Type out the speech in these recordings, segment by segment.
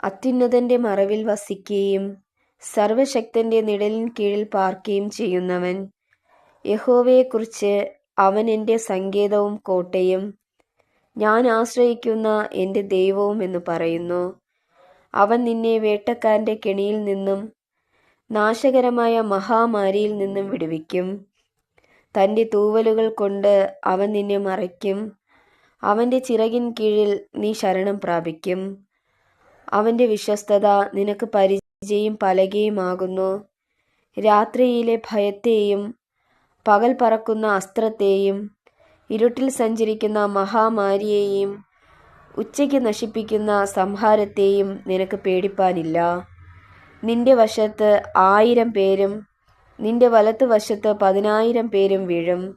അത്യുന്നതന്റെ മറവിൽ വസിക്കുകയും സർവശക്തന്റെ നിഴലിൻ കീഴിൽ പാർക്കുകയും ചെയ്യുന്നവൻ. യഹോവയെക്കുറിച്ച് അവൻ എന്റെ സങ്കേതവും കോട്ടയും ഞാൻ ആശ്രയിക്കുന്ന എന്റെ ദൈവവും എന്ന് പറയുന്നു. അവൻ നിന്നെ വേട്ടക്കാരന്റെ കെണിയിൽ നിന്നും നാശകരമായ മഹാമാരിയിൽ നിന്നും വിടുവിക്കും. തന്റെ തൂവലുകൾ കൊണ്ട് അവൻ നിന്നെ മറയ്ക്കും. അവന്റെ ചിറകിൻ കീഴിൽ നീ ശരണം പ്രാപിക്കും. അവന്റെ വിശ്വസ്തത നിനക്ക് പരിചയം പലകയുമാകുന്നു. രാത്രിയിലെ ഭയത്തെയും പകൽ പറക്കുന്ന അസ്ത്രത്തെയും ഇരുട്ടിൽ സഞ്ചരിക്കുന്ന മഹാമാരിയെയും ഉച്ചയ്ക്ക് നശിപ്പിക്കുന്ന സംഹാരത്തെയും നിനക്ക് പേടിപ്പാനില്ല. നിന്റെ വശത്ത് ആയിരം പേരും നിന്റെ വലത്ത് വശത്ത് പതിനായിരം പേരും വീഴും.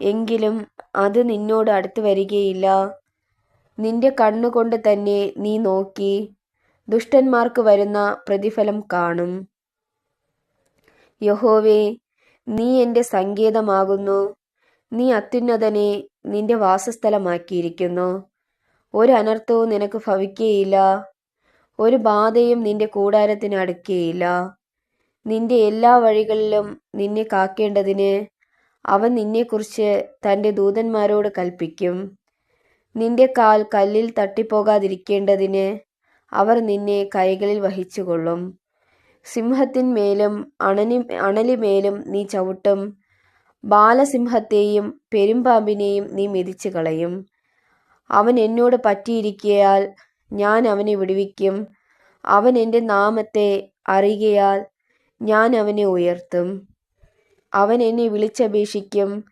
എങ്കിലും അത് നിന്നോട് അടുത്തു വരികയില്ല. നിന്റെ കണ്ണുകൊണ്ട് തന്നെ നീ നോക്കി ദുഷ്ടന്മാർക്ക് വരുന്ന പ്രതിഫലം കാണും. യഹോവേ നീ എന്റെ സങ്കേതമാകുന്നു. നീ അത്യുന്നതനെ നിന്റെ വാസസ്ഥലമാക്കിയിരിക്കുന്നു. ഒരു അനർത്ഥവും നിനക്ക് ഭവിക്കുകയില്ല ഒരു ബാധയും നിന്റെ കൂടാരത്തിന് അടുക്കുകയില്ല നിന്റെ എല്ലാ വഴികളിലും നിന്നെ കാക്കേണ്ടതിന് അവൻ നിന്നെക്കുറിച്ച് തന്റെ ദൂതന്മാരോട് കൽപ്പിക്കും. നിന്റെ കാൽ കല്ലിൽ തട്ടിപ്പോകാതിരിക്കേണ്ടതിന് അവർ നിന്നെ കൈകളിൽ വഹിച്ചുകൊള്ളും. സിംഹത്തിന്മേലും അണനി അണലിമേലും നീ ചവിട്ടും. ബാലസിംഹത്തെയും പെരുമ്പാമ്പിനെയും നീ മെതിച്ചു കളയും അവൻ എന്നോട് പറ്റിയിരിക്കയാൽ ഞാൻ അവനെ വിടുവിക്കും. അവൻ എന്റെ നാമത്തെ അറിയുകയാൽ ഞാൻ അവനെ ഉയർത്തും. അവൻ എന്നെ വിളിച്ചപേക്ഷിക്കും.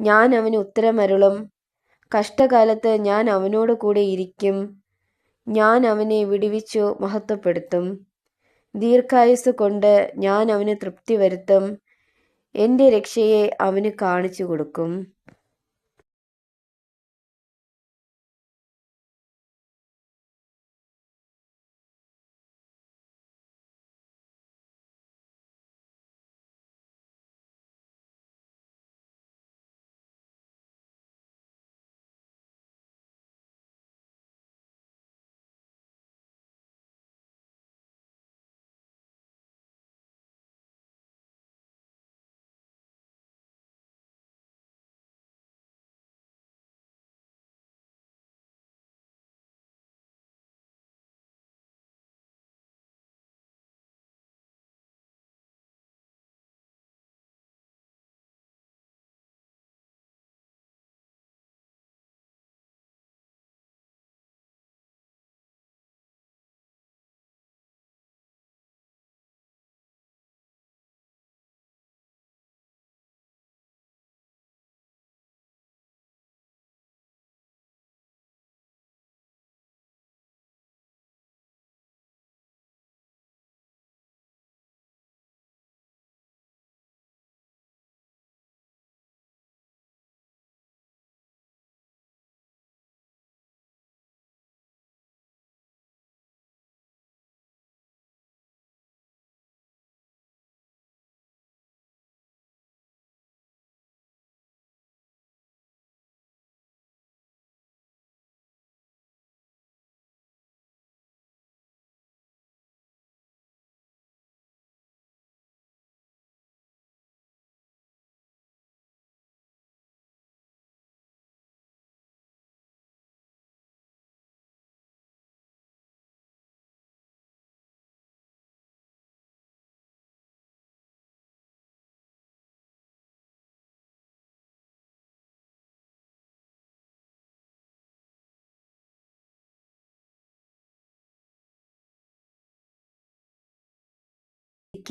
ഞാൻ അവന് ഉത്തരമരുളും. കഷ്ടകാലത്ത് ഞാൻ അവനോട് കൂടെ ഇരിക്കും. ഞാൻ അവനെ വിടുവിച്ചു മഹത്വപ്പെടുത്തും. ദീർഘായുസ് കൊണ്ട് ഞാൻ അവന് തൃപ്തി വരുത്തും. എന്റെ രക്ഷയെ അവന് കാണിച്ചു കൊടുക്കും.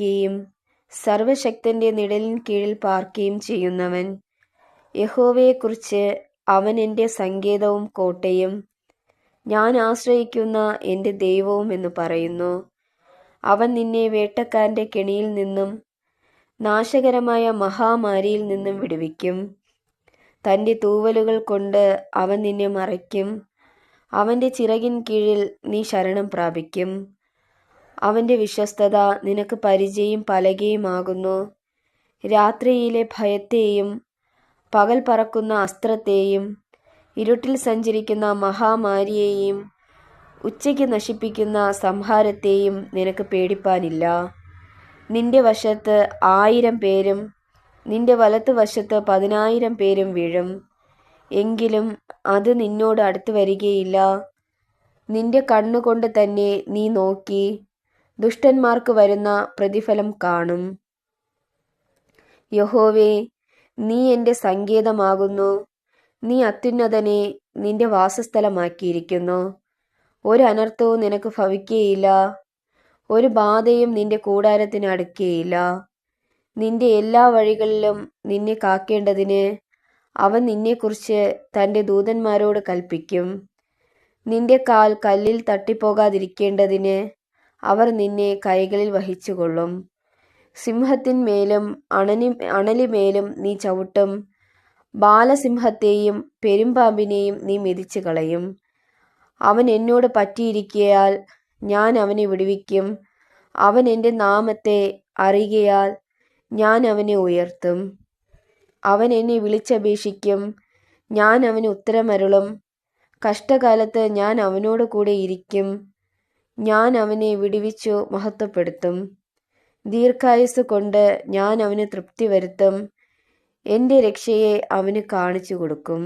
യും സർവശക്തന്റെ നിഴലിൻ കീഴിൽ പാർക്കുകയും ചെയ്യുന്നവൻ. യഹോവയെക്കുറിച്ച് അവൻ എന്റെ സങ്കേതവും കോട്ടയും ഞാൻ ആശ്രയിക്കുന്ന എന്റെ ദൈവവും എന്ന് പറയുന്നു. അവൻ നിന്നെ വേട്ടക്കാരന്റെ കെണിയിൽ നിന്നും നാശകരമായ മഹാമാരിയിൽ നിന്നും വിടുവിക്കും. തന്റെ തൂവലുകൾ കൊണ്ട് അവൻ നിന്നെ മറയ്ക്കും. അവന്റെ ചിറകിൻ കീഴിൽ നീ ശരണം പ്രാപിക്കും. അവന്റെ വിശ്വസ്തത നിനക്ക് പരിചയം പലകയുമാകുന്നു. രാത്രിയിലെ ഭയത്തെയും പകൽ പറക്കുന്ന അസ്ത്രത്തെയും ഇരുട്ടിൽ സഞ്ചരിക്കുന്ന മഹാമാരിയെയും ഉച്ചയ്ക്ക് നശിപ്പിക്കുന്ന സംഹാരത്തെയും നിനക്ക് പേടിപ്പാനില്ല. നിന്റെ വശത്ത് ആയിരം പേരും നിന്റെ വലത്ത് വശത്ത് പതിനായിരം പേരും വീഴും. എങ്കിലും അത് നിന്നോട് അടുത്തു വരികയില്ല. നിന്റെ കണ്ണുകൊണ്ട് തന്നെ നീ നോക്കി ദുഷ്ടന്മാർക്ക് വരുന്ന പ്രതിഫലം കാണും. യഹോവേ നീ എന്റെ സങ്കേതമാകുന്നു. നീ അത്യുന്നതനെ നിന്റെ വാസസ്ഥലമാക്കിയിരിക്കുന്നു. ഒരു അനർത്ഥവും നിനക്ക് ഭവിക്കുകയില്ല ഒരു ബാധയും നിന്റെ കൂടാരത്തിന് അടുക്കുകയില്ല നിന്റെ എല്ലാ വഴികളിലും നിന്നെ കാക്കേണ്ടതിന് അവൻ നിന്നെക്കുറിച്ച് തന്റെ ദൂതന്മാരോട് കൽപ്പിക്കും. നിന്റെ കാൽ കല്ലിൽ തട്ടിപ്പോകാതിരിക്കേണ്ടതിന് അവർ നിന്നെ കൈകളിൽ വഹിച്ചുകൊള്ളും. സിംഹത്തിന്മേലും അണലി അണലിമേലും നീ ചവിട്ടും. ബാലസിംഹത്തെയും പെരുമ്പാമ്പിനെയും നീ മെതിച്ചു കളയും അവൻ എന്നോട് പറ്റിയിരിക്കയാൽ ഞാൻ അവനെ വിടുവിക്കും. അവൻ എന്റെ നാമത്തെ അറിയുകയാൽ ഞാൻ അവനെ ഉയർത്തും. അവൻ എന്നെ വിളിച്ചപേക്ഷിക്കും. ഞാൻ അവന് ഉത്തരമരുളും. കഷ്ടകാലത്ത് ഞാൻ അവനോട് കൂടെ ഇരിക്കും. ഞാൻ അവനെ വിടുവിച്ചു മഹത്വപ്പെടുത്തും. ദീർഘായുസ് കൊണ്ട് ഞാൻ അവന് തൃപ്തി വരുത്തും. എന്റെ രക്ഷയെ അവന് കാണിച്ചു കൊടുക്കും.